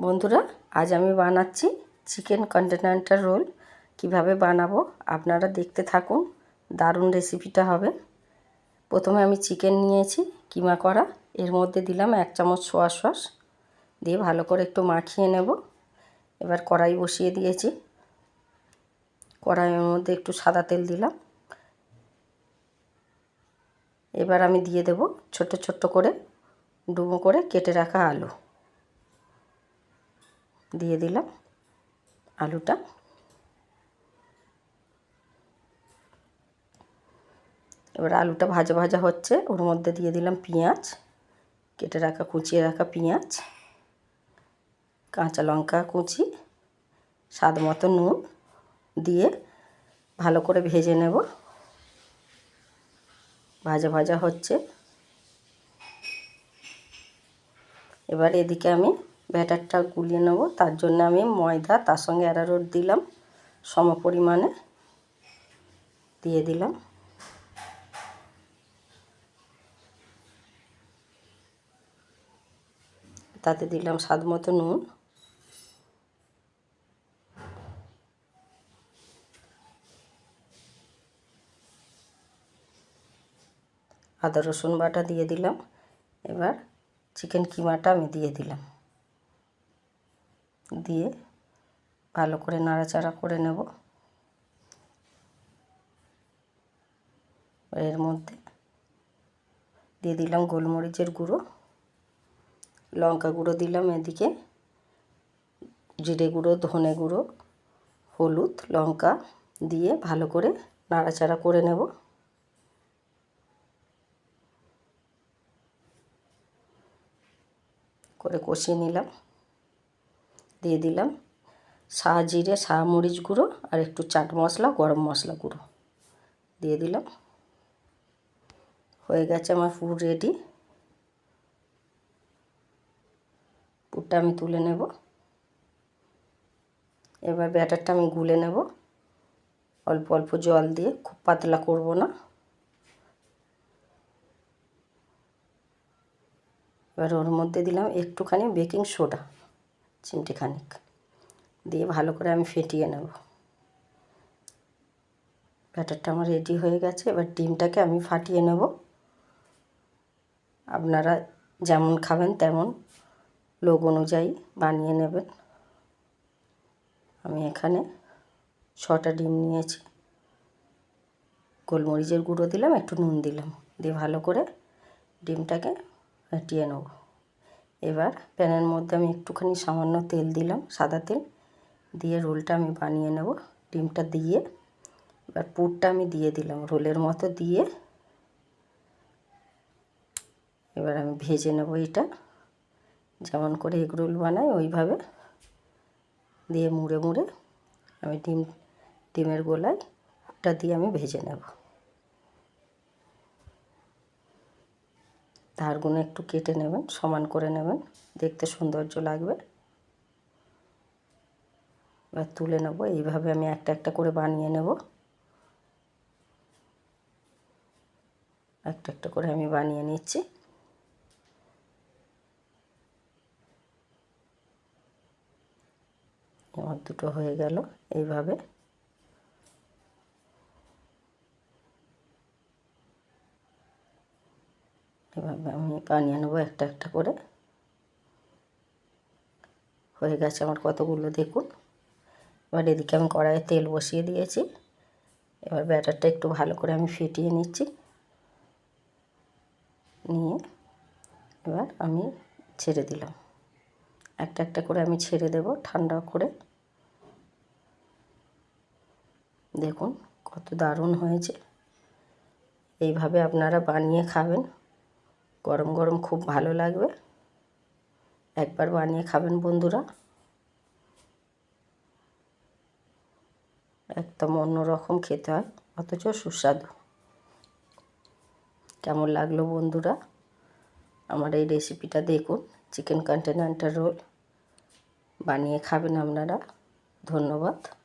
বন্ধুরা, আজ আমি বানাচ্ছি চিকেন কন্টিনেন্টাল রোল। কীভাবে বানাবো আপনারা দেখতে থাকুন, দারুণ রেসিপিটা হবে। প্রথমে আমি চিকেন নিয়েছি, কিমা করা। এর মধ্যে দিলাম এক চামচ সোয়া সস। দিয়ে ভালো করে একটু মাখিয়ে নেব। এবার কড়াই বসিয়ে দিয়েছি। কড়াইয়ের মধ্যে একটু সাদা তেল দিলাম। এবার আমি দিয়ে দেব ছোট ছোট্ট করে ডুবো করে কেটে রাখা আলু। দিয়ে দিলাম আলুটা। এবার আলুটা ভাজা ভাজা হচ্ছে, ওর মধ্যে দিয়ে দিলাম পেঁয়াজ, কেটে রাখা, কুচিয়ে রাখা পেঁয়াজ, কাঁচা লঙ্কা কুচি, স্বাদ মতো নুন দিয়ে ভালো করে ভেজে নেব। ভাজা ভাজা হচ্ছে। এবার এদিকে আমি ব্যাটারটা গুলিয়ে নেব। তার জন্য আমি ময়দা, তার সঙ্গে অ্যারারোট দিলাম, সম পরিমাণে দিয়ে দিলাম। তাতে দিলাম স্বাদ মতো নুন। আদা রসুন বাটা দিয়ে দিলাম। এবার চিকেন কিমাটা আমি দিয়ে দিলাম। দিয়ে ভালো করে নাড়াচাড়া করে নেব। এর মধ্যে দিয়ে দিলাম গোলমরিচের গুঁড়ো, লঙ্কা গুঁড়ো দিলাম এদিকে, জিরে গুঁড়ো, ধনে গুঁড়ো, হলুদ, লঙ্কা দিয়ে ভালো করে নাড়াচাড়া করে নেব। করে কষিয়ে নিলাম। দিয়ে দিলাম। শাহ জিরে শাহ মরিচ গুঁড়ো আর একটু চাট মশলা, গরম মশলা গুঁড়ো দিয়ে দিলাম। হয়ে গেছে আমার পুর রেডি পুরটা আমি তুলে নেব। এবার ব্যাটারটা আমি গুলে নেব। অল্প অল্প জল দিয়ে, খুব পাতলা করব না। এবার ওর মধ্যে দিলাম একটুখানি বেকিং সোডা। চিমটি খানিক। দিয়ে ভালো করে আমি ফেটিয়ে নেব। ব্যাটারটা আমার রেডি হয়ে গেছে। এবার ডিমটাকে আমি ফাটিয়ে নেব। আপনারা যেমন খাবেন তেমন লোক অনুযায়ী বানিয়ে নেবেন। আমি এখানে ছটা ডিম নিয়েছি। গোলমরিচের গুঁড়ো দিলাম, একটু নুন দিলাম। দিয়ে ভালো করে ডিমটাকে ফেটিয়ে নেব। এবার প্যানের মধ্যে আমি একটুখানি সামান্য তেল দিলাম, সাদা তেল। দিয়ে রোলটা আমি বানিয়ে নেব, ডিমটা দিয়ে। এবার পুরটা আমি দিয়ে দিলাম, রোলের মতো দিয়ে। এবার আমি ভেজে নেব এটা। যেমন করে এগ রোল বানাই, ওইভাবে। দিয়ে মুড়ে মুড়ে আমি ডিম, ডিমের গোলায় পুরটা দিয়ে আমি ভেজে নেব। ধারগুলো একটু কেটে নেবেন, সমান করে নেবেন। দেখতে সৌন্দর্য লাগবে। এবার তুলে নেব। এইভাবে আমি একটা একটা করে বানিয়ে নেব। একটা একটা করে আমি বানিয়ে নিচ্ছি। আমার দুটো হয়ে গেল এইভাবে। এভাবে আমি বানিয়ে নেব একটা একটা করে। হয়ে গেছে আমার কতগুলো দেখুন। এবার এদিকে আমি কড়াইয়ে তেল বসিয়ে দিয়েছি। এবার ব্যাটারটা একটু ভালো করে আমি ফেটিয়ে নিচ্ছি। নিয়ে এবার আমি ছেড়ে দিলাম। একটা একটা করে আমি ছেড়ে দেব ঠান্ডা করে। দেখুন কত দারুণ হয়েছে। এইভাবে আপনারা বানিয়ে খাবেন। গরম গরম খুব ভালো লাগবে। একবার বানিয়ে খাবেন বন্ধুরা। একদম অন্যরকম খেতে হয়, অথচ সুস্বাদু। কেমন লাগল বন্ধুরা? আমার এই রেসিপিটা দেখুন চিকেন কন্টিনেন্টাল রোল বানিয়ে খাবেন আপনারা। ধন্যবাদ।